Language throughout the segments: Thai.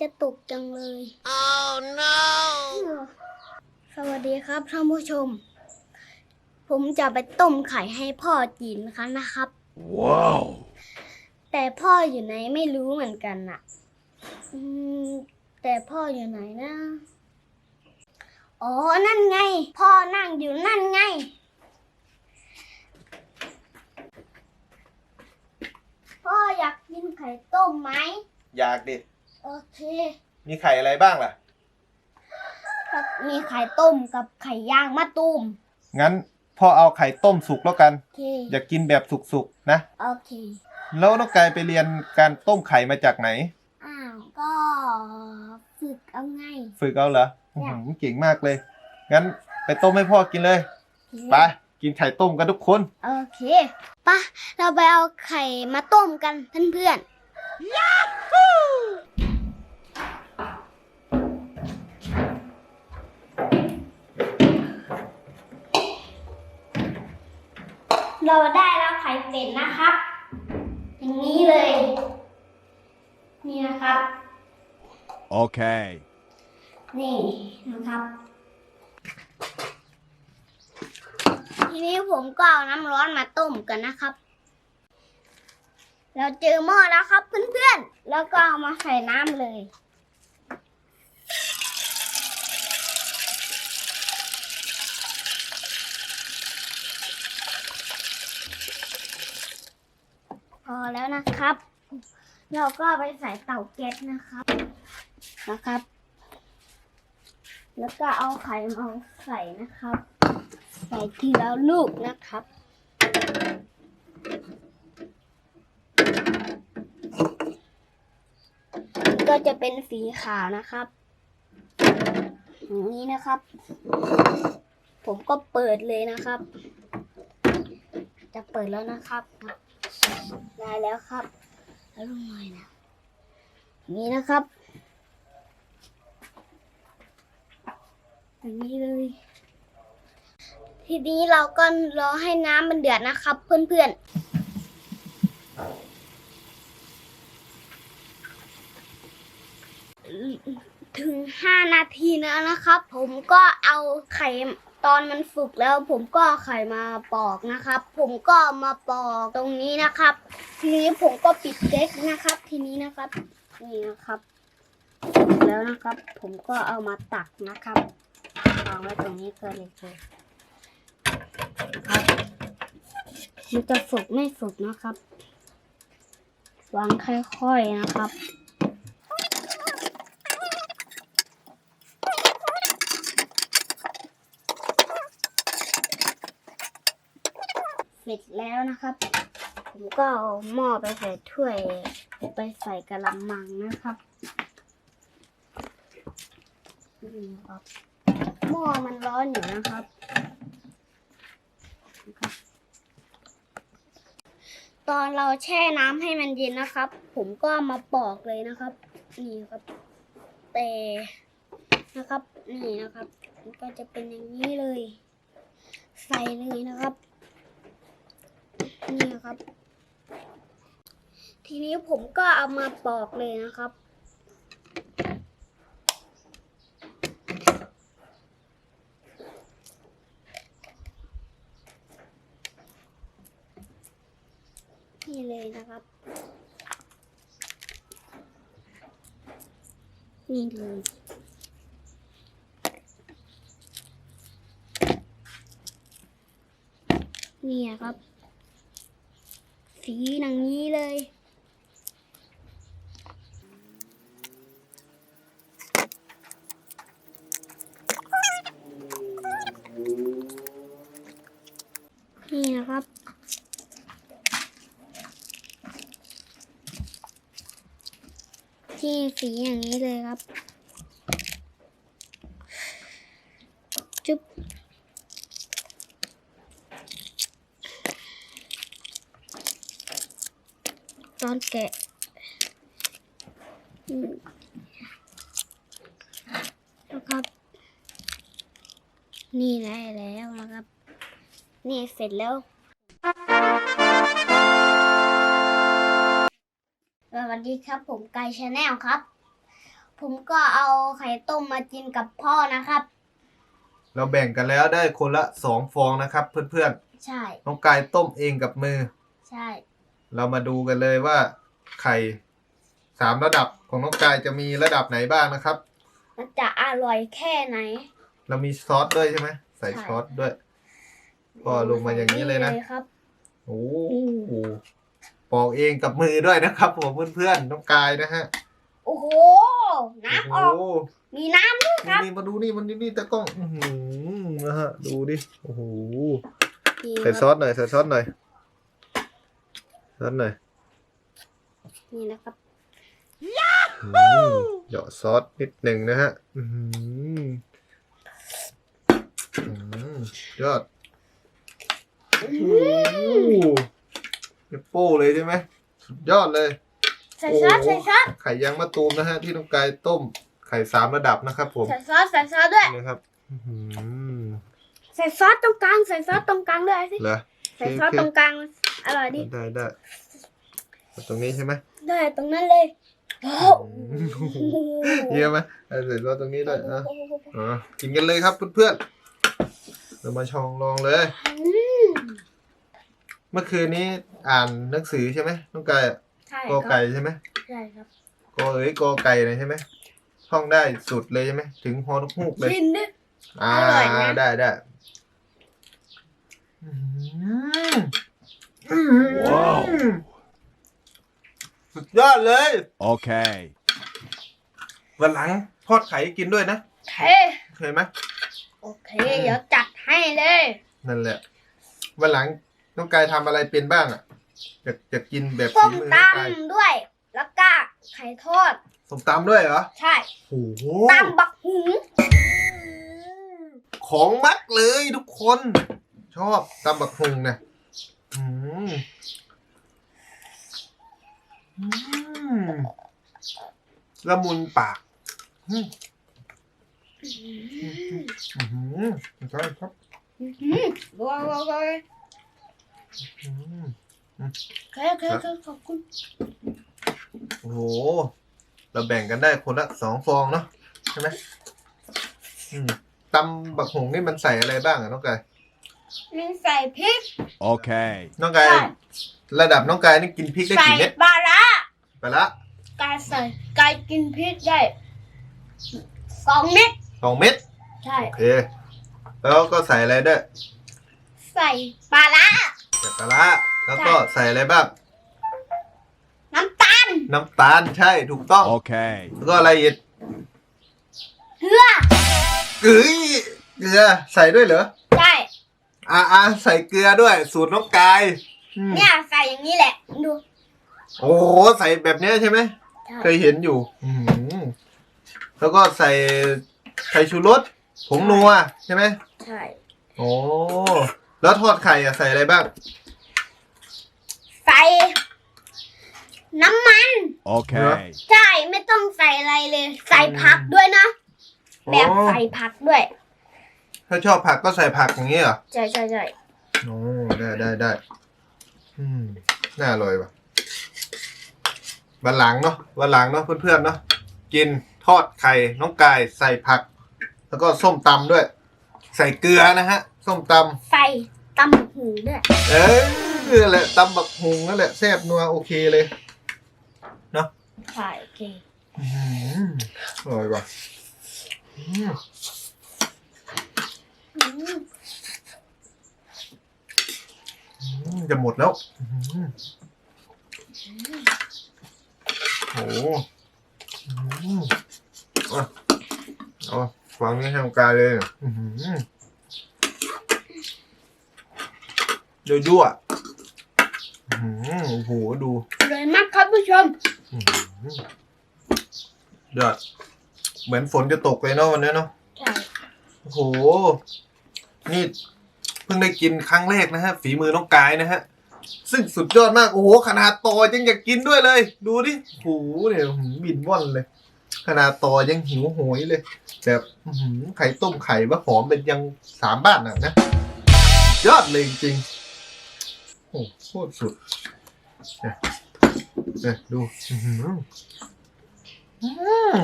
ฝนจะตกจังเลย Oh no! สวัสดีครับท่านผู้ชม ผมจะไปต้มไข่ให้พ่อกินนะคะนะครับ Wow! แต่พ่ออยู่ไหนไม่รู้เหมือนกันน่ะอืมแต่พ่ออยู่ไหนนะ อ๋อ นั่นไง พ่อนั่งอยู่นั่นไง พ่ออยากกินไข่ต้มไหม อยากดิ โอเคมีไข่อะไรบ้างล่ะครับมีไข่ต้มกับไข่ย่างมะตูมงั้นพ่อเอาไข่ต้มสุกแล้วกัน โอเค อยากกินแบบสุกๆนะ โอเค แล้วน้องกายไปเรียนการต้มไข่มาจากไหน อ้าวก็ฝึกเอาไง ฝึกเอาเหรออื้อหือเก่งมากเลย งั้นไปต้มให้พ่อกินเลย ไป กินไข่ต้มกันทุกคน โอเคปะเราไปเอาไข่มาต้มกันเพื่อนๆ เราได้แล้วไข่เป็ดนะครับ อย่างนี้เลย นี่นะครับ Okay. นี่นะครับ ทีนี้ผมก็เอาน้ำร้อนมาต้มกันนะครับ เราเจอหม้อแล้วครับเพื่อนๆ แล้วก็เอามาใส่น้ำเลย แล้วนะครับ เราก็ไปใส่เตาแก๊สนะครับนะครับ แล้วก็เอาไข่มาใส่นะครับ ใส่ทีละลูกนะครับก็จะเป็นสีขาวนะครับอย่างนี้นะครับ ผมก็เปิดเลยนะครับ จะเปิดแล้วนะครับ ได้แล้วครับ แล้วลงหน่อยนะอย่างนี้นะครับอย่างนี้เลยทีนี้เราก็รอให้น้ำมันเดือดนะครับ เพื่อนๆ ถึงห้านาทีแล้วนะครับ ผมก็เอาไข่ ตอนมันสุกแล้วผมก็ไข่มาปอกนะครับ ผมก็มาปอกตรงนี้นะครับ ทีนี้ผมก็ปิดเก๊กนะครับ ทีนี้นะครับ นี่นะครับสุกแล้วนะครับ ผมก็เอามาตักนะครับวางไว้ตรงนี้ก็เลยเลยครับมันจะฝึกไม่ฝึกนะครับวางค่อยๆนะครับ ร็จแล้วนะครับ ผมก็เอาหม้อไปใส่ถ้วยไปใส่กระมังนะครับนี่ครับหม้อมันร้อนอยู่นะครับ ตอนเราแช่น้ำให้มันเย็นนะครับ ผมก็มาปอกเลยนะครับ นี่ครับแต่นะครับ นี่นะครับ มันก็จะเป็นอย่างนี้เลย ใส่เลยนะครับ นี่นะครับ ทีนี้ผมก็เอามาปอกเลยนะครับ นี่เลยนะครับ นี่เลยนี่ครับ สีอย่างนี้เลย นี่นะครับที่สีอย่างนี้เลยครับ จุ๊บ ต อนแกะอืมนะครับ นี่ได้แล้วนะครับ นี่เสร็จแล้วสวัสดีครับ ผมไกชาแนลครับ ผมก็เอาไข่ต้มมากินกับพ่อนะครับ เราแบ่งกันแล้วได้คนละสองฟองนะครับ เพื่อนใช่ ๆ น้องกายต้มเองกับมือ ใช่ เรามาดูกันเลยว่าไข่สามระดับของน้องกายจะมีระดับไหนบ้างนะครับ มันจะอร่อยแค่ไหน เรามีซอสด้วยใช่ไหมใส่ใช่ซอสด้วยก็ลงมาอย่างนี้เลยนะครับโอ้โหปอกเองกับมือด้วยนะครับผมเพื่อนๆน้องกายนะฮะ โอ้โห น้ำอโอ้อกโหมีน้ำด้วยครับนี่มาดูนี่มันนี่นี่ตะกล้องอื้อหือนะฮะ ดูดิ โอ้โหนี่ใส่ซอสหน่อย ใส่ซอสหน่อย ซอสหน่อยนี่นะครับอืมเหยาะซอสนิดหนึ่งนะฮะ อื้อหืออืมยอดโอ้โหเนปโป้เลยใช่ไหมสุดยอดเลย ใส่ซอสโอ้โหใส่ซอสไข่ยางมะตูมนะฮะ ที่น้องกายต้ม ไข่สามระดับนะครับผม ใส่ซอสใส่ซอสด้วย นี่นะครับอื้อหือใส่ซอสตรงกลาง ใส่ซอสตรงกลางด้วยสิ เหรอใส่ซอสตรงกลาง อร่อยดิ ได้ได้เอาตรงนี้ใช่ไหมได้ตรงนั้นเลยโอ้โหเยอะไหมเอาใส่ซอสตรงนี้ด้วยอะอะกินกันเลยครับเพื่อนๆเรามาชองลองเลยอืมเมื่อคืนนี้อ่านหนังสือใช่ไหมน้องกายอะใช่กอครัไก่บใช่ไหมใช่ครับกอเอ๋ยกอไก่เลยใช่ไหมท่องได้สุดเลยใช่ไหมถึงฮอนกฮูกเลยชิมดิอ่าอร่อยนะได้ได้อืมอืม ว้าวสุดยอดเลย Okay. วันหลังทอดไข่ให้กินด้วยนะโอเคเคยไหมโอเค เดี๋ยวจัดให้เลย นั่นแหละ วันหลังน้องกายทำอะไรเป็นบ้างอะอยากอยากกินแบบส้ฝีมมือตน้องกายำด้วย แล้วก็ไข่ทอด ส้มตำด้วยเหรอใช่โอ้โห ตำบักหุงของมักเลยทุกคน ชอบตำบักฮุงนะ อืมอืมละมุนปากอืมอืมใช่ครับอื้อหือว้าวว้าวว้าวอืมโอเคโอเคโอเคขอบคุณ โอ้โห เราแบ่งกันได้คนละสองฟองเนาะใช่ไหมอืมตำบักหงนี่มันใส่อะไรบ้างอะน้องกายมีใส่พริก Okay. น้องกายใช่ระดับน้องกายนี่กินพริกได้ใส่กี่เม็ดปลาร้าไปละกายใส่กายกินพริกได้สองเม็ดสองเม็ดใช่ โอเค แล้วก็ใส่อะไรด้วยใส่ปลาร้า ใส่ปลาร้าแล้วก็ใส่อะไรบ้างน้ำตาลน้ำตาลใช่ถูกต้อง Okay. แล้วก็อะไรอีกเกลือเอ้ยเกลือใส่ด้วยเหรอ ใช่ อ่าอ่าใส่เกลือด้วย สูตรน้องกายอืมเนี่ยใส่อย่างนี้แหละ ดูโอ้โหใส่แบบเนี้ยใช่ไหมใช่เคยเห็นอยู่ อืมแล้วก็ใส่ไข่ชูรสผงนัวใช่ไหมใช่โอ้แล้วทอดไข่อะใส่อะไรบ้าง ใส่ น้ำมัน Okay. ใช่ไม่ต้องใส่อะไรเลย ใส่ผักด้วยนะ แบบอ๋อใส่ผักด้วย ถ้าชอบผักก็ใส่ผักอย่างนี้เหรอใช่ใช่ใช่โอ้ได้ได้ได้อืมน่าอร่อยว่ะวันหลังเนาะวันหลังเนาะเพื่อนๆเนาะกินทอดไข่น้องกายใส่ผัก แล้วก็ส้มตำด้วย ใส่เกลือนะฮะ ส้มตำใส่ตำหูด้วยเออแหละตำบักฮุงนั่นแหละแซ่บนัวโอเคเลยเนาะใช่โอเค อื้อหืออร่อยว่ะอืม อืมอืมจะหมดแล้วอื้อหือโอ้โหอืมอะเอาวางนี้ให้ตรงกลางเลยอื้อหือยั่วๆอื้อหือโอ้โหดู อร่อยมากครับผู้ชมอื้อหือยอดเหมือนฝนจะตกเลยเนาะวันนี้เนาะใช่ โอ้โห นี่เพิ่งได้กินครั้งแรกนะฮะ ฝีมือน้องกายนะฮะ ซึ่งสุดยอดมาก โอ้โห ขนาดต่อยังอยากกินด้วยเลย ดูดิโอ้โหเนี่ยบินว่อนเลย ขนาดต่อยังหิวโหยเลยแบบไข่ต้มไข่ว่าหอมเป็นยังสามบ้านอะนะ ยอดเลยจริงโอ้โหโคตรสุดเนี่ยเนี่ยดูอื้อหืออืม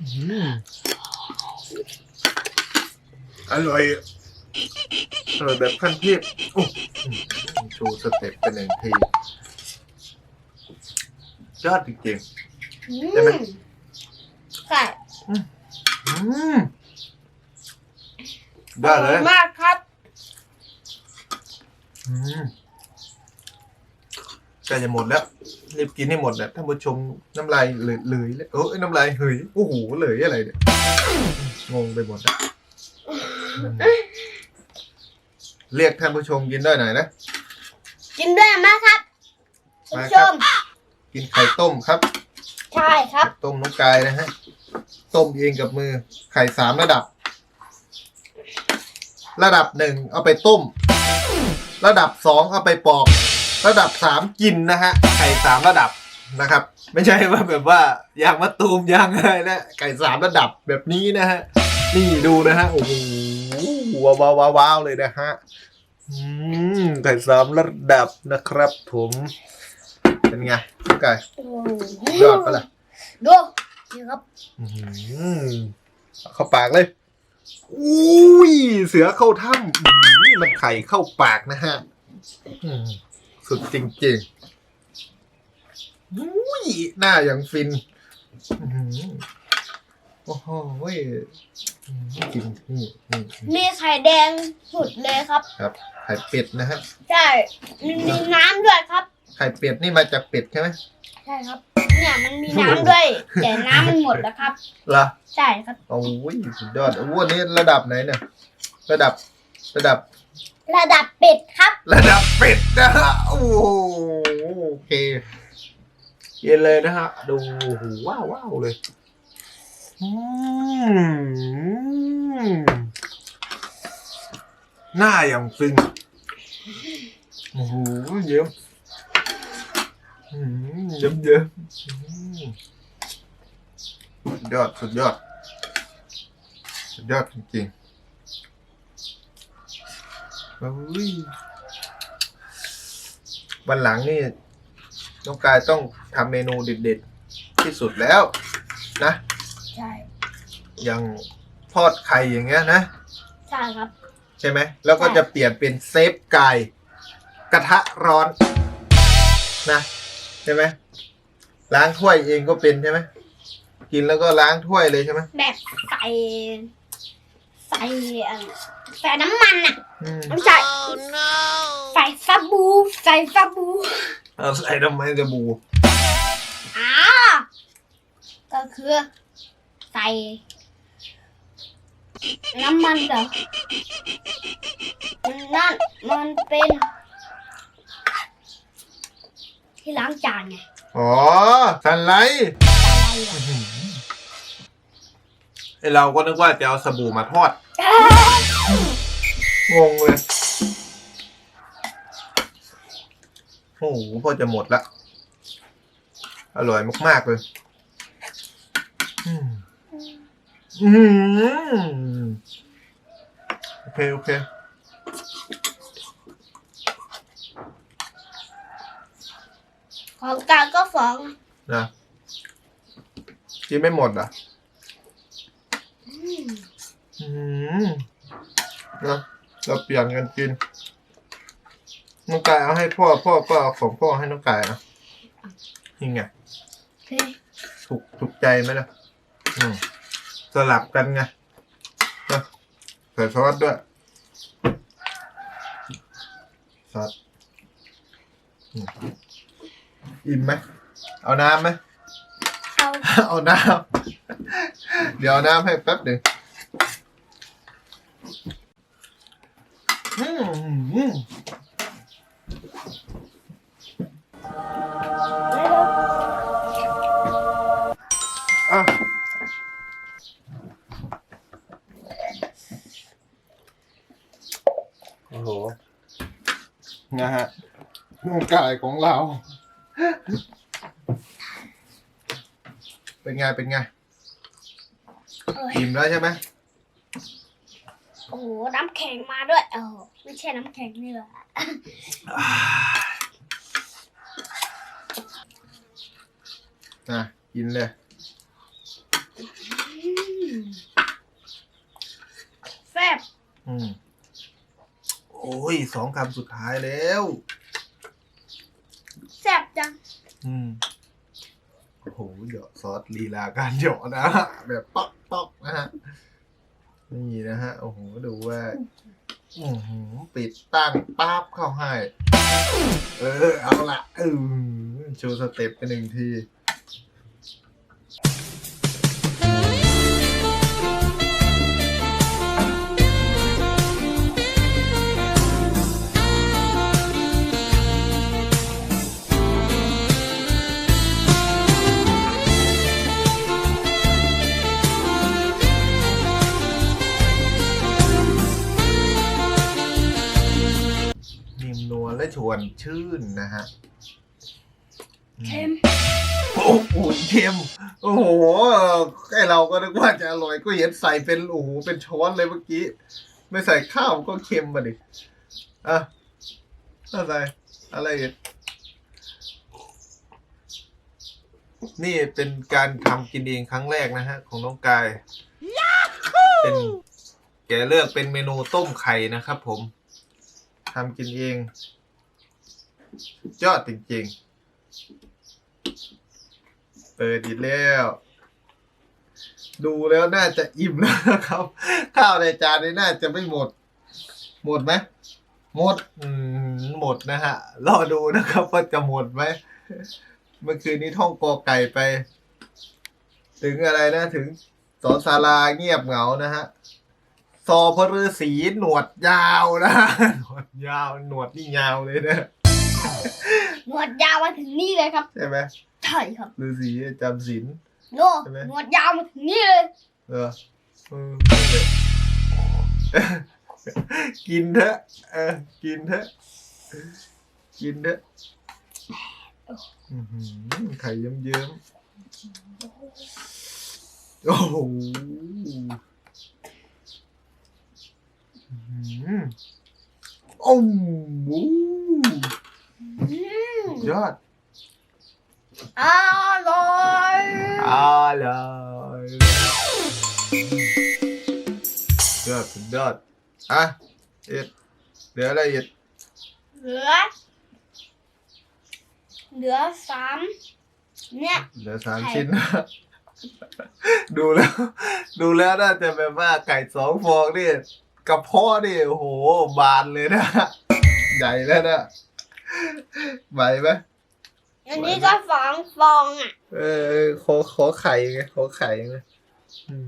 อืม อร่อยอร่อยแบบขั้นเทพโอ้โชว์สเต็ปเป็นหนึ่งทียอดจริงใช่ไหมใช่ๆอืมได้เลยมากครับ อืมใกล้จะหมดแล้ว รีบกินให้หมดนะท่านผู้ชมน้ำลายเหลยเลยเลยเออน้ำลายเหยโอ้โหเหลยอะไรเนี่ยงงไปหมดแล้วอืม เรียกท่านผู้ชมกินได้หน่อยนะ กินด้วยไหมครับคุณมาผู้คชรับ ม กินไข่ต้มครับใช่ครับต้มน้องกายนะฮะ ต้มเองกับมือ ไข่สามระดับ ระดับหนึ่งเอาไปต้ม ระดับสองเอาไปปอก ระดับสามกินนะฮะ ไข่สามระดับนะครับ ไม่ใช่ว่าแบบว่ายางมะตูมยางอะไรนะ ไก่สามระดับแบบนี้นะฮะ นี่ดูนะฮะ โอ้โห ว้าวว้าวว้าวเลยนะฮะอืมไข่สามระดับนะครับผมเป็นไงน้องไก่โอ้ยอดปะล่ะดูนี่ครับอื้อหือเอาเข้าปากเลยอุ้ยเสือเข้าถ้ำอื้อหือมันไข่เข้าปากนะฮะอืมสุดจริงๆอุ้ยหน้าอย่างฟินอื้อหือโอ้โหเว้ยอื้อหือ กินนี่นี่นี่มีไข่แดงสุดเลยครับ ครับ ไข่เป็ดนะฮะ ใช่มีมีน้ำด้วยครับ ไข่เป็ดนี่มาจากเป็ดใช่ไหมใช่ครับ เนี่ยมันมีน้ำด้วย แต่น้ำมันหมดแล้วครับเหรอใช่ครับ โอ้ยสุดยอดโอ้โหอันนี้ระดับไหนเนี่ย ระดับ ระดับ ระดับเป็ดครับ ระดับเป็ดนะฮะ โอ้โหโอเค เย็นเลยนะฮะ ดูโอ้โหว้าวว้าวเลยอืม หน้าอย่างซึ้งโอ้โหเยิ้มอืมเยิ้มเยอืมสุดยอดสุดยอด สุดยอดจริงๆเฮ้ยวันหลังนี่น้องกายต้องทำเมนูเด็ดๆที่สุดแล้วนะ อย่างทอดไข่อย่างเงี้ยนะ ใช่ครับ ใช่ไหม แล้วก็จะเปลี่ยนเป็นเซฟไก่กระทะร้อน นะใช่ไหมล้างถ้วยเองก็เป็นใช่ไหมกินแล้วก็ล้างถ้วยเลยใช่ไหมแบบใส่ใส่เอ่อใส่น้ำมันอะอืมไม่ใช่ Oh no! ใส่สบู่ใส่สบู่เอาใส่ทำไมจะบูอ่าก็คือ ใส่ น้ำมันเหรอนั่นมันเป็น ที่ล้างจานไงอ๋อสันไลท์อะไรอะไอเราก็นึกว่าจะเอาสบู่มาทอด งงเลยโอ้โหพอจะหมดละ อร่อยมาก ๆ เลย อืม อืมโอเค โอเคของกลางก็สองนะกินไม่หมดอะ อืมอืมนะเราเปลี่ยนกันกินน้องกายเอาให้พ่อ พ่อก็เอาของพ่อให้น้องกายนะนี่ไง โอเค ถูกถูกใจไหมล่ะอืม สลับกันไงนะใส่ซอสด้วยซอสอืมอิ่มไหมเอาน้ำไหมเอาเอาน้ำ เดี๋ยวเอาน้ำให้แป๊บหนึ่ง อ้โห นะฮะร่างกายของเรา เป็นไง เป็นไง เอ้ยอิ่มแล้วใช่ไหมโอ้โห น้ำแข็งมาด้วยโอ้โหไม่ใช่น้ำแข็งนี่หรออะกินเลย อืแซ่บอืมโอ้ยสองคำสุดท้ายแล้ว แซ่บจัง อืมโอ้โหเหยาะซอสลีลาการเหยาะนะฮะแบบป๊อกป๊อกนะฮะนี่นะฮะโอ้โหดูว่าอือหือปิดตั้งปั๊บเข้าให้ เออ เอาละเออโชว์สเต็ปไปหนึ่งที วลและชวนชื่นนะฮะเค็มโอ้โหเค็มโอ้โหไอเราก็นึกว่าจะอร่อยก็เห็นใส่เป็นโอ้โหเป็นช้อนเลยเมื่อกี้ ไม่ใส่ข้าวก็เค็มมาดิอะอะไรอะไรอีกนี่เป็นการทำกินเองครั้งแรกนะฮะ ของน้องกายเป็นแกเลือกเป็นเมนูต้มไข่นะครับผมทำกินเองสุด ยอดจริงๆ เปิดอีกแล้ว ดูแล้วน่าจะอิ่มแล้วนะครับ ข้าวในจานนี้น่าจะไม่หมด หมดไหมหมดหมดนะฮะ รอดูนะครับว่าจะหมดไหม เมื่อคืนนี้ท่องกอไก่ไป ถึงอะไรนะ ถึงสอสาราเงียบเหงานะฮะซอพฤาษีหนวดยาวนะฮะหนวดยาว หนวดนี่ยาวเลยนะ หนวดยาวมาถึงนี่เลยครับ ใช่ไหมใช่ครับฤาษีจำศีลโน่ใช่ไหม หนวดยาวมาถึงนี่เลยเออเออกินเถอะเออกินเถอะกินเถอะอื้อหือไข่เยิ้มๆโอ้โหอื้อหือโอ้โหอืม ยอดอร่อยอร่อยยอดสุดยอดอะเอ็ดเหลืออะไรอีกเหลือ เหลือสามเนี่ยเหลือสามไข่ชิ้นดูแล้ว ดูแล้วน่าจะแบบว่าไก่สองฟองนี่กระเพาะนี่โอ้โหบานเลยนะ ใหญ่แล้วนะ ไหวไหมอันนี้ก็สองฟองอะ เออขอขอไข่ไงขอไข่ไงอืม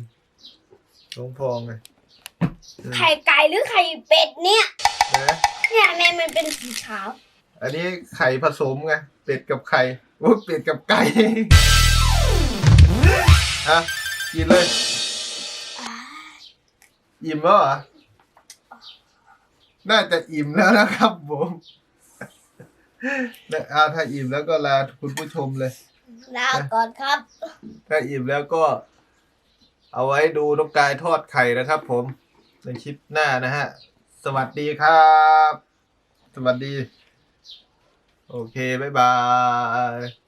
สองฟองไงอืมไข่ไก่หรือไข่เป็ดเนี่ยนะเนี่ยแม่มันเป็นสีขาว อันนี้ไข่ผสมไงเป็ดกับไข่โอ้ยเป็ดกับไก่อะกินเลยอิ่มแล้วเหรอ น่าจะอิ่มแล้วนะครับผม นะอ่าถ้าอิ่มแล้วก็ลาคุณผู้ชมเลย ลาก่อนครับ ถ้าอิ่มแล้วก็ เอาไว้ดูน้องกายทอดไข่นะครับ ผมในคลิปหน้านะฮะ สวัสดีครับ สวัสดี โอเค บ๊ายบาย